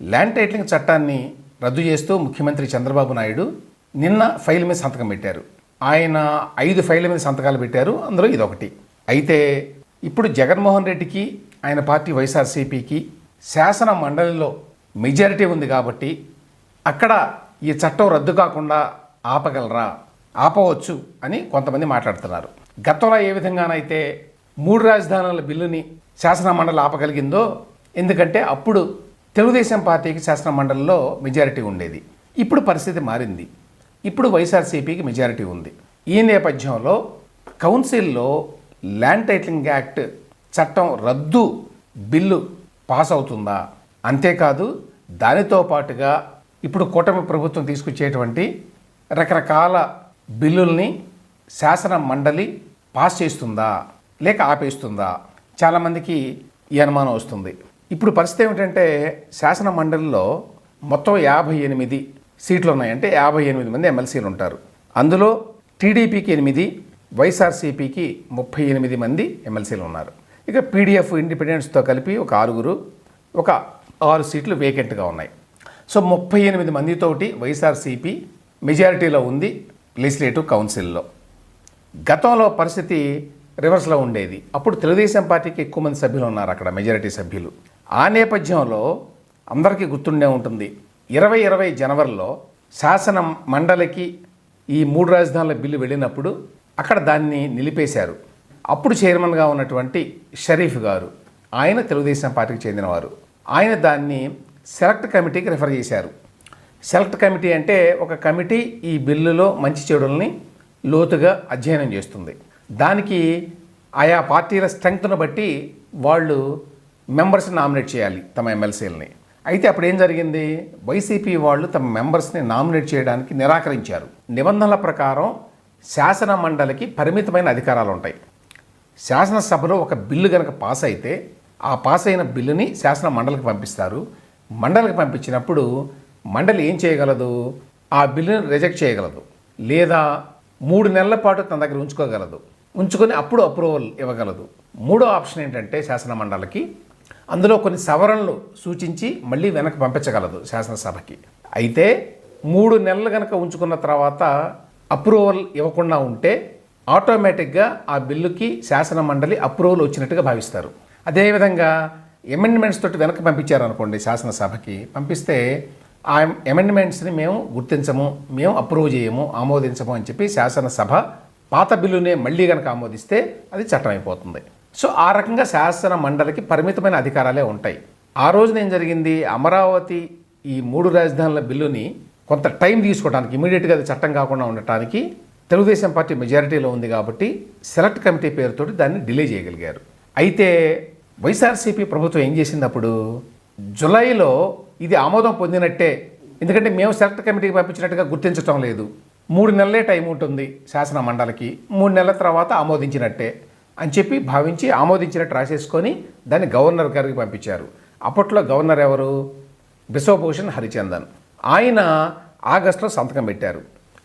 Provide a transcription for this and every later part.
Land titling చట్టాన్ని రద్దు చేస్తూ ముఖ్యమంత్రి చంద్రబాబు నాయుడు నిన్న ఫైల్ మీద సంతకం పెట్టారు. ఆయన ఐదు ఫైళ్ళ మీద సంతకాలు పెట్టారు. అందులో ఇదొకటి. అయితే ఇప్పుడు జగన్మోహన్ రెడ్డికి ఆయన పార్టీ వైఎస్ఆర్సీపీకి శాసన మండలిలో మెజారిటీ ఉంది కాబట్టి అక్కడ ఈ చట్టం రద్దు కాకుండా ఆపగలరా? ఆపవచ్చు అని కొంతమంది మాట్లాడుతున్నారు. గతంలో ఏ విధంగానైతే మూడు రాజధానుల బిల్లుని శాసన మండలి ఆపగలిగిందో ఎందుకంటే అప్పుడు తెలుగుదేశం పార్టీకి శాసన మండలిలో మెజారిటీ ఉండేది. ఇప్పుడు పరిస్థితి మారింది. ఇప్పుడు వైఎస్ఆర్సీపీకి మెజారిటీ ఉంది. ఈ నేపథ్యంలో కౌన్సిల్లో ల్యాండ్ టైటిలింగ్ యాక్ట్ చట్టం రద్దు బిల్లు పాస్ అవుతుందా? అంతేకాదు దానితో పాటుగా ఇప్పుడు కూటమి ప్రభుత్వం తీసుకొచ్చేటువంటి రకరకాల బిల్లుల్ని శాసన మండలి పాస్ చేస్తుందా? లేక ఆపేస్తుందా? చాలామందికి ఈ అనుమానం వస్తుంది. ఇప్పుడు పరిస్థితి ఏమిటంటే శాసన మండలిలో మొత్తం యాభై ఎనిమిది సీట్లు ఉన్నాయంటే యాభై ఎనిమిది మంది ఎమ్మెల్సీలు ఉంటారు. అందులో టీడీపీకి ఎనిమిది వైఎస్ఆర్సీపీకి ముప్పై ఎనిమిది మంది ఎమ్మెల్సీలు ఉన్నారు. ఇక పీడిఎఫ్ ఇండిపెండెన్స్తో కలిపి ఒక ఆరుగురు ఒక ఆరు సీట్లు వేకెంట్గా ఉన్నాయి. సో ముప్పై ఎనిమిది మందితోటి వైఎస్ఆర్సీపీ మెజారిటీలో ఉంది లెజిస్లేటివ్ కౌన్సిల్లో. గతంలో పరిస్థితి రివర్స్లో ఉండేది. అప్పుడు తెలుగుదేశం పార్టీకి ఎక్కువ మంది సభ్యులు ఉన్నారు అక్కడ మెజారిటీ సభ్యులు. ఆ నేపథ్యంలో అందరికీ గుర్తుండే ఉంటుంది. ఇరవై ఇరవై జనవరిలో శాసన మండలికి ఈ మూడు రాజధానుల బిల్లు వెళ్ళినప్పుడు అక్కడ దాన్ని నిలిపేశారు. అప్పుడు చైర్మన్గా ఉన్నటువంటి షరీఫ్ గారు ఆయన తెలుగుదేశం పార్టీకి చెందినవారు. ఆయన దాన్ని సెలెక్ట్ కమిటీకి రిఫర్ చేశారు. సెలెక్ట్ కమిటీ అంటే ఒక కమిటీ ఈ బిల్లులో మంచి చెడుల్ని లోతుగా అధ్యయనం చేస్తుంది. దానికి ఆయా పార్టీల స్ట్రెంగ్త్ను బట్టి వాళ్ళు మెంబర్స్ని నామినేట్ చేయాలి తమ ఎమ్మెల్సీలని అయితే అప్పుడు ఏం జరిగింది? వైసీపీ వాళ్ళు తమ మెంబర్స్ని నామినేట్ చేయడానికి నిరాకరించారు. నిబంధనల ప్రకారం శాసన మండలికి పరిమితమైన అధికారాలు ఉంటాయి. శాసనసభలో ఒక బిల్లు కనుక పాస్ అయితే ఆ పాస్ అయిన బిల్లుని శాసన మండలికి పంపిస్తారు. మండలికి పంపించినప్పుడు మండలి ఏం చేయగలదు? ఆ బిల్లుని రిజెక్ట్ చేయగలదు. లేదా మూడు నెలల పాటు తన దగ్గర ఉంచుకోగలదు. ఉంచుకొని అప్పుడు అప్రూవల్ ఇవ్వగలదు. మూడో ఆప్షన్ ఏంటంటే శాసన మండలికి అందులో కొన్ని సవరణలు సూచించి మళ్ళీ వెనక్కి పంపించగలదు శాసనసభకి. అయితే మూడు నెలలు కనుక ఉంచుకున్న తర్వాత అప్రూవల్ ఇవ్వకుండా ఉంటే ఆటోమేటిక్గా ఆ బిల్లుకి శాసన మండలి అప్రూవల్ వచ్చినట్టుగా భావిస్తారు. అదేవిధంగా అమెండ్మెంట్స్ తోటి వెనక్కి పంపించారనుకోండి శాసనసభకి పంపిస్తే ఆ అమెండ్మెంట్స్ని మేము గుర్తించము మేము అప్రూవ్ చేయము ఆమోదించము అని చెప్పి శాసనసభ పాత బిల్లునే మళ్ళీ కనుక ఆమోదిస్తే అది చట్టం అయిపోతుంది సో ఆ రకంగా శాసన మండలికి పరిమితమైన అధికారాలే ఉంటాయి. ఆ రోజున ఏం జరిగింది? అమరావతి ఈ మూడు రాజధానుల బిల్లుని కొంత టైం తీసుకోవడానికి ఇమీడియట్గా అది చట్టం కాకుండా ఉండటానికి తెలుగుదేశం పార్టీ మెజారిటీలో ఉంది కాబట్టి సెలెక్ట్ కమిటీ పేరుతోటి దాన్ని డిలే చేయగలిగారు. అయితే వైఎస్ఆర్సీపీ ప్రభుత్వం ఏం చేసినప్పుడు జులైలో ఇది ఆమోదం పొందినట్టే. ఎందుకంటే మేము సెలెక్ట్ కమిటీకి పంపించినట్టుగా గుర్తించటం లేదు. మూడు నెలలే టైం ఉంటుంది శాసన మండలికి. మూడు నెలల తర్వాత ఆమోదించినట్టే. అని చెప్పి భావించి ఆమోదించినట్టు రాసేసుకొని దాన్ని గవర్నర్ గారికి పంపించారు. అప్పట్లో గవర్నర్ ఎవరు? బిశ్వభూషణ్ హరిచందన్. ఆయన ఆగస్టులో సంతకం పెట్టారు.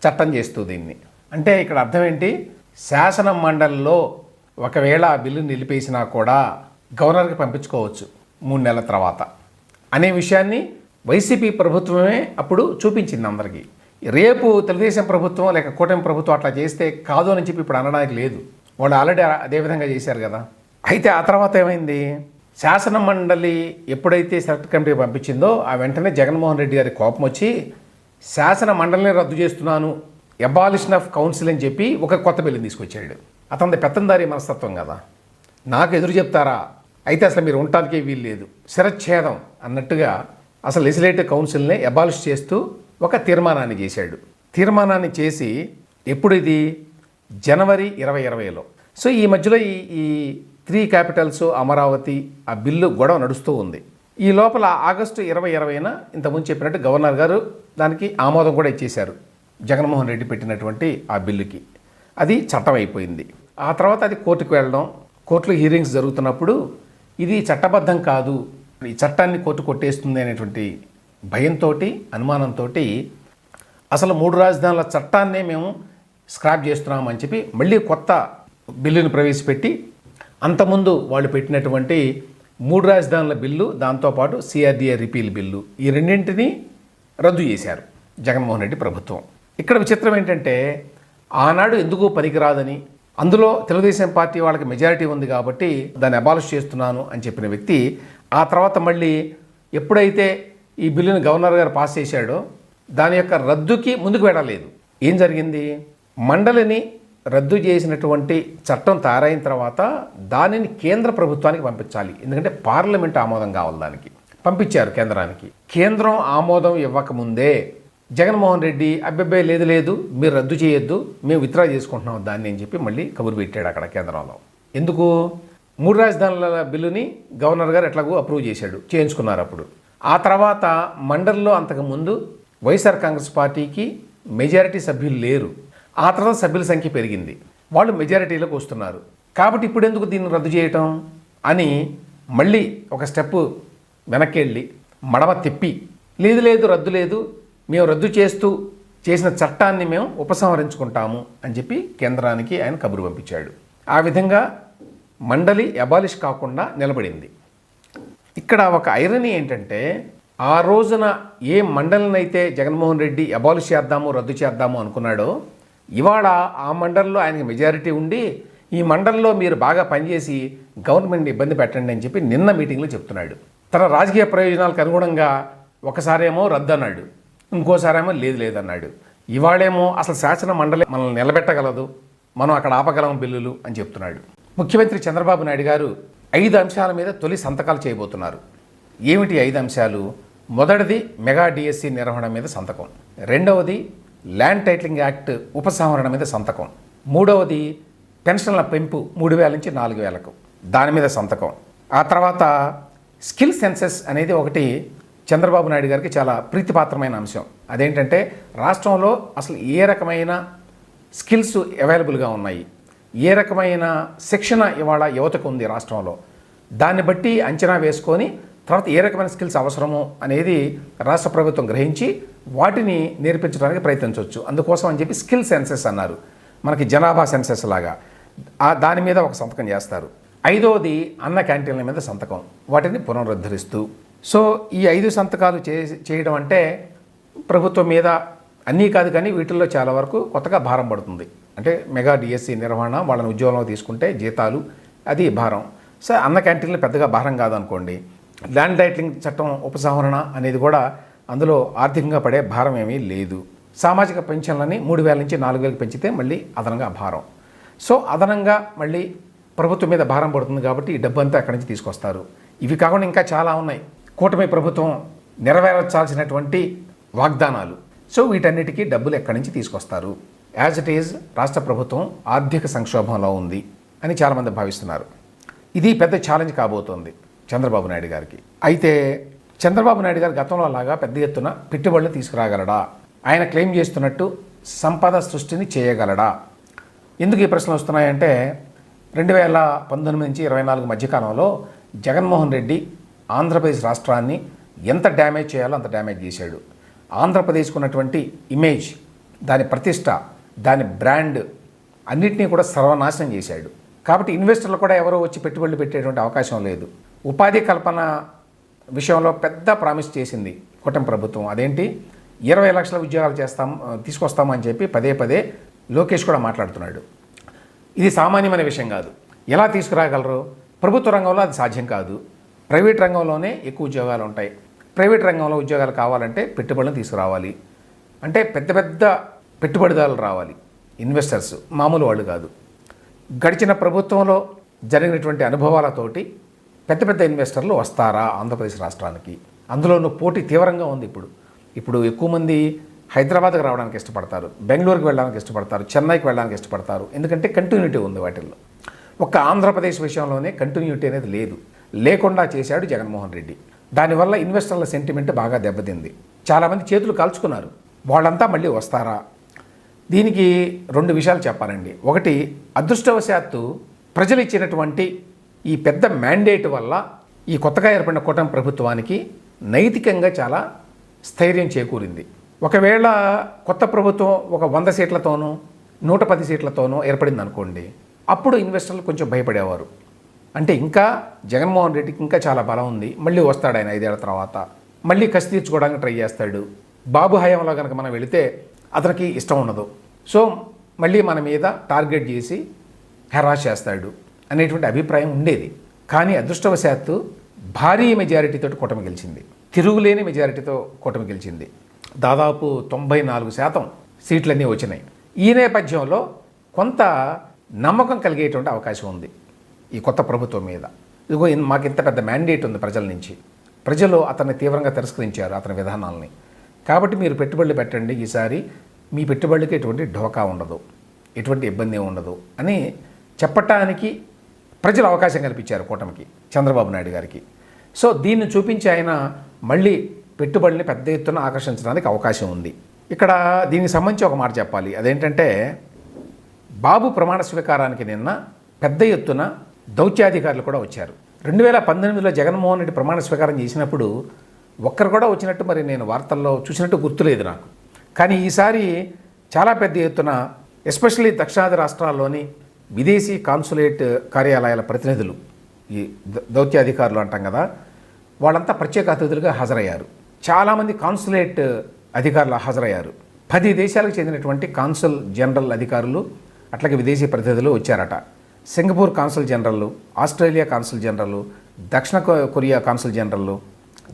చట్టం చేస్తూ దీన్ని. అంటే ఇక్కడ అర్థం ఏంటి? శాసన మండలిలో ఒకవేళ ఆ బిల్లు నిలిపేసినా కూడా గవర్నర్కి పంపించుకోవచ్చు మూడు నెలల తర్వాత. అనే విషయాన్ని వైసీపీ ప్రభుత్వమే అప్పుడు చూపించింది అందరికీ. రేపు తెలుగుదేశం ప్రభుత్వం లేక కూటమి ప్రభుత్వం అట్లా చేస్తే కాదు అని చెప్పి ఇప్పుడు అనడానికి లేదు. వాళ్ళు ఆల్రెడీ అదే విధంగా చేశారు కదా. అయితే ఆ తర్వాత ఏమైంది? శాసన మండలి ఎప్పుడైతే సెలెక్ట్ కమిటీ పంపించిందో ఆ వెంటనే జగన్మోహన్ రెడ్డి గారి కోపం వచ్చి శాసన మండలిని రద్దు చేస్తున్నాను ఎబాలిషన్ ఆఫ్ కౌన్సిల్ అని చెప్పి ఒక కొత్త బిల్లుని తీసుకొచ్చాడు. అతని పెత్తందారి మనస్తత్వం కదా. నాకు ఎదురు చెప్తారా? అయితే అసలు మీరు ఉండటానికే వీలు లేదు. శిరచ్ఛేదం అన్నట్టుగా అసలు లెజిస్లేటివ్ కౌన్సిల్ని ఎబాలిష్ చేస్తూ ఒక తీర్మానాన్ని చేశాడు. తీర్మానాన్ని చేసి ఎప్పుడు ఇది? జనవరి ఇరవై ఇరవైలో. సో ఈ మధ్యలో ఈ ఈ త్రీ క్యాపిటల్స్ అమరావతి ఆ బిల్లు గొడవ నడుస్తూ ఉంది. ఈ లోపల ఆగస్టు ఇరవై ఇరవైన ఇంతకుముందు చెప్పినట్టు గవర్నర్ గారు దానికి ఆమోదం కూడా ఇచ్చేశారు. జగన్మోహన్ రెడ్డి పెట్టినటువంటి ఆ బిల్లుకి. అది చట్టం అయిపోయింది ఆ తర్వాత అది కోర్టుకు వెళ్ళడం కోర్టులో హీరింగ్స్ జరుగుతున్నప్పుడు ఇది చట్టబద్ధం కాదు. ఈ చట్టాన్ని కోర్టు కొట్టేస్తుంది అనేటువంటి భయంతో అనుమానంతో అసలు మూడు రాజధానుల చట్టాన్నే మేము స్క్రాప్ చేస్తున్నామని చెప్పి మళ్ళీ కొత్త బిల్లును ప్రవేశపెట్టి అంతకుముందు వాళ్ళు పెట్టినటువంటి మూడు రాజధానుల బిల్లు దాంతోపాటు సిఆర్డీఏ రిపీల్ బిల్లు ఈ రెండింటినీ రద్దు చేశారు జగన్మోహన్ రెడ్డి ప్రభుత్వం. ఇక్కడ విచిత్రం ఏంటంటే ఆనాడు ఎందుకు పనికిరాదని అందులో తెలుగుదేశం పార్టీ వాళ్ళకి మెజారిటీ ఉంది కాబట్టి దాన్ని అబాలిష్ చేస్తున్నాను అని చెప్పిన వ్యక్తి ఆ తర్వాత మళ్ళీ ఎప్పుడైతే ఈ బిల్లును గవర్నర్ గారు పాస్ చేశాడో దాని యొక్క రద్దుకి ముందుకు వెళ్ళలేదు. ఏం జరిగింది? మండలిని రద్దు చేసినటువంటి చట్టం తయారైన తర్వాత దానిని కేంద్ర ప్రభుత్వానికి పంపించాలి. ఎందుకంటే పార్లమెంట్ ఆమోదం కావాలి దానికి. పంపించారు కేంద్రానికి. కేంద్రం ఆమోదం ఇవ్వకముందే జగన్మోహన్ రెడ్డి అబ్బాయి లేదు లేదు మీరు రద్దు చేయొద్దు మేము విత్డ్రా చేసుకుంటున్నాం దాన్ని అని చెప్పి మళ్ళీ కబురు పెట్టాడు అక్కడ కేంద్రంలో. ఎందుకు? మూడు రాజధానుల బిల్లుని గవర్నర్ గారు ఎట్లాగో అప్రూవ్ చేశాడు చేయించుకున్నారు అప్పుడు. ఆ తర్వాత మండలిలో అంతకుముందు వైఎస్ఆర్ కాంగ్రెస్ పార్టీకి మెజారిటీ సభ్యులు లేరు. ఆ తర్వాత సభ్యుల సంఖ్య పెరిగింది. వాళ్ళు మెజారిటీలోకి వస్తున్నారు. కాబట్టి ఇప్పుడు ఎందుకు దీన్ని రద్దు చేయటం? అని మళ్ళీ ఒక స్టెప్ వెనక్కి వెళ్ళి మడమ తిప్పి లేదు లేదు రద్దు లేదు మేము రద్దు చేస్తూ చేసిన చట్టాన్ని మేము ఉపసంహరించుకుంటాము అని చెప్పి కేంద్రానికి ఆయన కబురు పంపించాడు. ఆ విధంగా మండలి అబాలిష్ కాకుండా నిలబడింది. ఇక్కడ ఒక ఐరనీ ఏంటంటే ఆ రోజున ఏ మండలినైతే జగన్మోహన్ రెడ్డి అబాలిష్ చేద్దాము రద్దు చేద్దాము అనుకున్నాడో ఇవాళ ఆ మండలంలో ఆయనకి మెజారిటీ ఉండి ఈ మండలంలో మీరు బాగా పనిచేసి గవర్నమెంట్ ఇబ్బంది పెట్టండి అని చెప్పి నిన్న మీటింగ్లో చెప్తున్నాడు. తన రాజకీయ ప్రయోజనాలకు అనుగుణంగా ఒకసారేమో రద్దు అన్నాడు ఇంకోసారేమో లేదు లేదన్నాడు. ఇవాళేమో అసలు శాసన మండలి మనల్ని నిలబెట్టగలదు మనం అక్కడ ఆపగలం బిల్లులు అని చెప్తున్నాడు. ముఖ్యమంత్రి చంద్రబాబు నాయుడు గారు ఐదు అంశాల మీద తొలి సంతకాలు చేయబోతున్నారు. ఏమిటి ఐదు అంశాలు? మొదటిది మెగా డిఎస్సి నిర్వహణ మీద సంతకం. రెండవది ల్యాండ్ టైటిలింగ్ యాక్ట్ ఉపసంహరణ మీద సంతకం. మూడవది పెన్షన్ల పెంపు మూడు వేల నుంచి నాలుగు వేలకు. దాని మీద సంతకం. ఆ తర్వాత స్కిల్ సెన్సెస్ అనేది ఒకటి చంద్రబాబు నాయుడు గారికి చాలా ప్రీతిపాత్రమైన అంశం. అదేంటంటే రాష్ట్రంలో అసలు ఏ రకమైన స్కిల్స్ అవైలబుల్గా ఉన్నాయి? ఏ రకమైన శిక్షణ ఇవాళ యువతకు ఉంది రాష్ట్రంలో? దాన్ని బట్టి అంచనా వేసుకొని తర్వాత ఏ రకమైన స్కిల్స్ అవసరమో అనేది రాష్ట్ర ప్రభుత్వం గ్రహించి వాటిని నేర్పించడానికి ప్రయత్నించవచ్చు. అందుకోసం అని చెప్పి స్కిల్ సెన్సెస్ అన్నారు. మనకి జనాభా సెన్సెస్ లాగా. దాని మీద ఒక సంతకం చేస్తారు. ఐదవది అన్న క్యాంటీన్ల మీద సంతకం. వాటిని పునరుద్ధరిస్తూ. సో ఈ ఐదు సంతకాలు చే చేయడం అంటే ప్రభుత్వం మీద అన్నీ కాదు కానీ వీటిల్లో చాలా వరకు కొత్తగా భారం పడుతుంది. అంటే మెగా డిఎస్సి నిర్వహణ వాళ్ళని ఉద్యోగంలో తీసుకుంటే జీతాలు అది భారం. సో అన్న క్యాంటీన్లు పెద్దగా భారం కాదనుకోండి. ల్యాండ్ టైటిలింగ్ చట్టం ఉపసంహరణ అనేది కూడా అందులో ఆర్థికంగా పడే భారం ఏమీ లేదు. సామాజిక పెన్షన్లని మూడు వేల నుంచి నాలుగు వేలకు పెంచితే మళ్ళీ అదనంగా భారం. సో అదనంగా మళ్ళీ ప్రభుత్వం మీద భారం పడుతుంది కాబట్టి ఈ డబ్బు అంతా అక్కడి నుంచి తీసుకొస్తారు. ఇవి కాకుండా ఇంకా చాలా ఉన్నాయి. కూటమి ప్రభుత్వం నెరవేర్చాల్సినటువంటి వాగ్దానాలు. సో వీటన్నిటికీ డబ్బులు ఎక్కడి నుంచి తీసుకొస్తారు? యాజ్ ఇట్ ఈజ్ రాష్ట్ర ప్రభుత్వం ఆర్థిక సంక్షోభంలో ఉంది అని చాలామంది భావిస్తున్నారు. ఇది పెద్ద ఛాలెంజ్ కాబోతోంది. చంద్రబాబు నాయుడు గారికి. అయితే చంద్రబాబు నాయుడు గారు గతంలో అలాగా పెద్ద ఎత్తున పెట్టుబడులు తీసుకురాగలడా? ఆయన క్లెయిమ్ చేస్తున్నట్టు సంపద సృష్టిని చేయగలడా? ఎందుకు ఈ ప్రశ్నలు వస్తున్నాయంటే రెండు వేల పంతొమ్మిది నుంచి ఇరవై నాలుగు మధ్యకాలంలో జగన్మోహన్ రెడ్డి ఆంధ్రప్రదేశ్ రాష్ట్రాన్ని ఎంత డ్యామేజ్ చేయాలో అంత డ్యామేజ్ చేశాడు. ఆంధ్రప్రదేశ్కు ఉన్నటువంటి ఇమేజ్ దాని ప్రతిష్ట దాని బ్రాండ్ అన్నిటినీ కూడా సర్వనాశనం చేశాడు. కాబట్టి ఇన్వెస్టర్లు కూడా ఎవరో వచ్చి పెట్టుబడులు పెట్టేటువంటి అవకాశం లేదు. ఉపాధి కల్పన విషయంలో పెద్ద ప్రామిస్ చేసింది కూటమి ప్రభుత్వం. అదేంటి? ఇరవై లక్షల ఉద్యోగాలు చేస్తాం తీసుకొస్తామని చెప్పి పదే పదే లోకేష్ కూడా మాట్లాడుతున్నాడు. ఇది సామాన్యమైన విషయం కాదు. ఎలా తీసుకురాగలరు? ప్రభుత్వ రంగంలో అది సాధ్యం కాదు. ప్రైవేట్ రంగంలోనే ఎక్కువ ఉద్యోగాలు ఉంటాయి. ప్రైవేట్ రంగంలో ఉద్యోగాలు కావాలంటే పెట్టుబడులు తీసుకురావాలి. అంటే పెద్ద పెద్ద పెట్టుబడిదారులు రావాలి. ఇన్వెస్టర్స్ మామూలు వాళ్ళు కాదు. గడిచిన ప్రభుత్వంలో జరిగినటువంటి అనుభవాలతోటి పెద్ద పెద్ద ఇన్వెస్టర్లు వస్తారా ఆంధ్రప్రదేశ్ రాష్ట్రానికి? అందులోనూ పోటీ తీవ్రంగా ఉంది ఇప్పుడు. ఇప్పుడు ఎక్కువ మంది హైదరాబాద్కి రావడానికి ఇష్టపడతారు బెంగళూరుకి వెళ్ళడానికి ఇష్టపడతారు చెన్నైకి వెళ్ళడానికి ఇష్టపడతారు. ఎందుకంటే కంటిన్యూటీ ఉంది వాటిల్లో. ఒక్క ఆంధ్రప్రదేశ్ విషయంలోనే కంటిన్యూటీ అనేది లేదు. లేకుండా చేశాడు జగన్మోహన్ రెడ్డి. దానివల్ల ఇన్వెస్టర్ల సెంటిమెంట్ బాగా దెబ్బతింది. చాలామంది చేతులు కాల్చుకున్నారు. వాళ్ళంతా మళ్ళీ వస్తారా? దీనికి రెండు విషయాలు చెప్పాలండి. ఒకటి అదృష్టవశాత్తు ప్రజలు ఇచ్చినటువంటి ఈ పెద్ద మ్యాండేట్ వల్ల ఈ కొత్తగా ఏర్పడిన కూటమి ప్రభుత్వానికి నైతికంగా చాలా స్థైర్యం చేకూరింది. ఒకవేళ కొత్త ప్రభుత్వం ఒక వంద సీట్లతోనూ నూట పది సీట్లతోనూ ఏర్పడింది అనుకోండి అప్పుడు ఇన్వెస్టర్లు కొంచెం భయపడేవారు. అంటే ఇంకా జగన్మోహన్ రెడ్డికి ఇంకా చాలా బలం ఉంది మళ్ళీ వస్తాడు ఆయన ఐదేళ్ళ తర్వాత. మళ్ళీ కసి తీర్చుకోవడానికి ట్రై చేస్తాడు. బాబు హయాంలో కనుక మనం వెళితే అతనికి ఇష్టం ఉండదు. సో మళ్ళీ మన మీద టార్గెట్ చేసి హెరాస్ చేస్తాడు. అనేటువంటి అభిప్రాయం ఉండేది. కానీ అదృష్టవశాత్తు భారీ మెజారిటీతో కూటమి గెలిచింది. తిరుగులేని మెజారిటీతో కూటమి గెలిచింది. దాదాపు తొంభై నాలుగు శాతం సీట్లన్నీ వచ్చినాయి. ఈ నేపథ్యంలో కొంత నమ్మకం కలిగేటువంటి అవకాశం ఉంది ఈ కొత్త ప్రభుత్వం మీద. ఇదిగో మాకు ఇంత పెద్ద మ్యాండేట్ ఉంది ప్రజల నుంచి. ప్రజలు అతన్ని తీవ్రంగా తిరస్కరించారు అతని విధానాలని. కాబట్టి మీరు పెట్టుబడులు పెట్టండి ఈసారి. మీ పెట్టుబడులకి ఎటువంటి ఢోకా ఉండదు. ఎటువంటి ఇబ్బంది ఉండదు అని చెప్పటానికి ప్రజలు అవకాశం కల్పించారు కూటమికి చంద్రబాబు నాయుడు గారికి. సో దీన్ని చూపించి ఆయన మళ్ళీ పెట్టుబడిని పెద్ద ఎత్తున ఆకర్షించడానికి అవకాశం ఉంది. ఇక్కడ దీనికి సంబంధించి ఒక మాట చెప్పాలి. అదేంటంటే బాబు ప్రమాణ స్వీకారానికి నిన్న పెద్ద ఎత్తున దౌత్యాధికారులు కూడా వచ్చారు. రెండు వేల పంతొమ్మిదిలో జగన్మోహన్ రెడ్డి ప్రమాణ స్వీకారం చేసినప్పుడు ఒక్కరు కూడా వచ్చినట్టు మరి నేను వార్తల్లో చూసినట్టు గుర్తులేదు నాకు. కానీ ఈసారి చాలా పెద్ద ఎత్తున ఎస్పెషల్లీ దక్షిణాది రాష్ట్రాల్లోని విదేశీ కాన్సులేట్ కార్యాలయాల ప్రతినిధులు ఈ దౌత్యాధికారులు అంటాం కదా వాళ్ళంతా ప్రత్యేక అతిథులుగా హాజరయ్యారు. చాలామంది కాన్సులేట్ అధికారులు హాజరయ్యారు. పది దేశాలకు చెందినటువంటి కాన్సుల్ జనరల్ అధికారులు అట్లాగే విదేశీ ప్రతినిధులు వచ్చారట. Singapore consul general Australia consul general దక్షిణ కొ- Korea consul general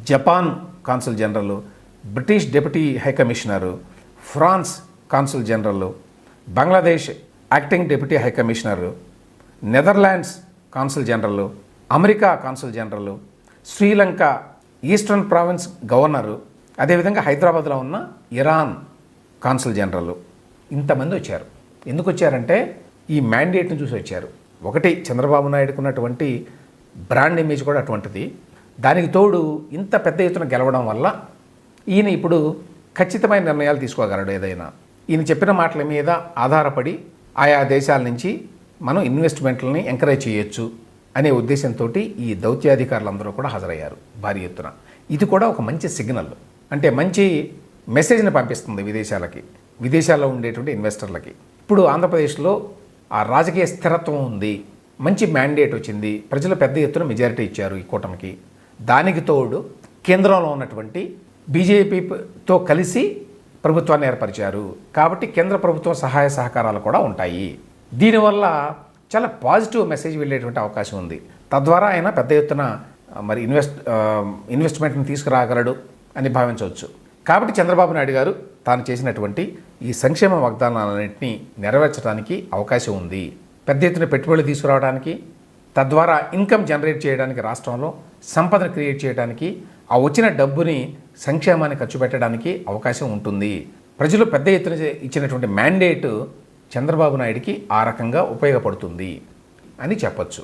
Japan consul general British deputy high commissioner France consul general Bangladesh acting deputy high commissioner Netherlands consul general America consul general Sri Lanka eastern province governor అదేవిధంగా హైదరాబాద్లో ఉన్న Iran consul general ఇంతమంది వచ్చారు. ఎందుకు వచ్చారంటే ఈ మ్యాండేట్ని చూసి వచ్చారు. ఒకటి చంద్రబాబు నాయుడుకు ఉన్నటువంటి బ్రాండ్ ఇమేజ్ కూడా అటువంటిది. దానికి తోడు ఇంత పెద్ద ఎత్తున గెలవడం వల్ల ఈయన ఇప్పుడు ఖచ్చితమైన నిర్ణయాలు తీసుకోగలడు ఏదైనా. ఈయన చెప్పిన మాటల మీద ఆధారపడి ఆయా దేశాల నుంచి మనం ఇన్వెస్ట్మెంట్లని ఎంకరేజ్ చేయొచ్చు అనే ఉద్దేశంతో ఈ దౌత్యాధికారులందరూ కూడా హాజరయ్యారు భారీ ఎత్తున. ఇది కూడా ఒక మంచి సిగ్నల్ అంటే మంచి మెసేజ్ని పంపిస్తుంది విదేశాలకి విదేశాల్లో ఉండేటువంటి ఇన్వెస్టర్లకి ఇప్పుడు ఆంధ్రప్రదేశ్లో ఆ రాజకీయ స్థిరత్వం ఉంది మంచి మ్యాండేట్ వచ్చింది ప్రజలు పెద్ద ఎత్తున మెజారిటీ ఇచ్చారు ఈ కూటమికి. దానికి తోడు కేంద్రంలో ఉన్నటువంటి బీజేపీతో కలిసి ప్రభుత్వాన్ని ఏర్పరిచారు. కాబట్టి కేంద్ర ప్రభుత్వం సహాయ సహకారాలు కూడా ఉంటాయి. దీనివల్ల చాలా పాజిటివ్ మెసేజ్ వెళ్ళేటువంటి అవకాశం ఉంది. తద్వారా ఆయన పెద్ద ఎత్తున మరి ఇన్వెస్ట్ ఇన్వెస్ట్మెంట్ని తీసుకురాగలడు అని భావించవచ్చు. కాబట్టి చంద్రబాబు నాయుడు గారు తాను చేసినటువంటి ఈ సంక్షేమ వాగ్దానాలన్నింటినీ నెరవేర్చడానికి అవకాశం ఉంది. పెద్ద ఎత్తున పెట్టుబడులు తీసుకురావడానికి తద్వారా ఇన్కమ్ జనరేట్ చేయడానికి రాష్ట్రంలో సంపదను క్రియేట్ చేయడానికి ఆ వచ్చిన డబ్బుని సంక్షేమాన్ని ఖర్చు పెట్టడానికి అవకాశం ఉంటుంది. ప్రజలు పెద్ద ఎత్తున ఇచ్చినటువంటి మ్యాండేట్ చంద్రబాబు నాయుడికి ఆ రకంగా ఉపయోగపడుతుంది అని చెప్పచ్చు.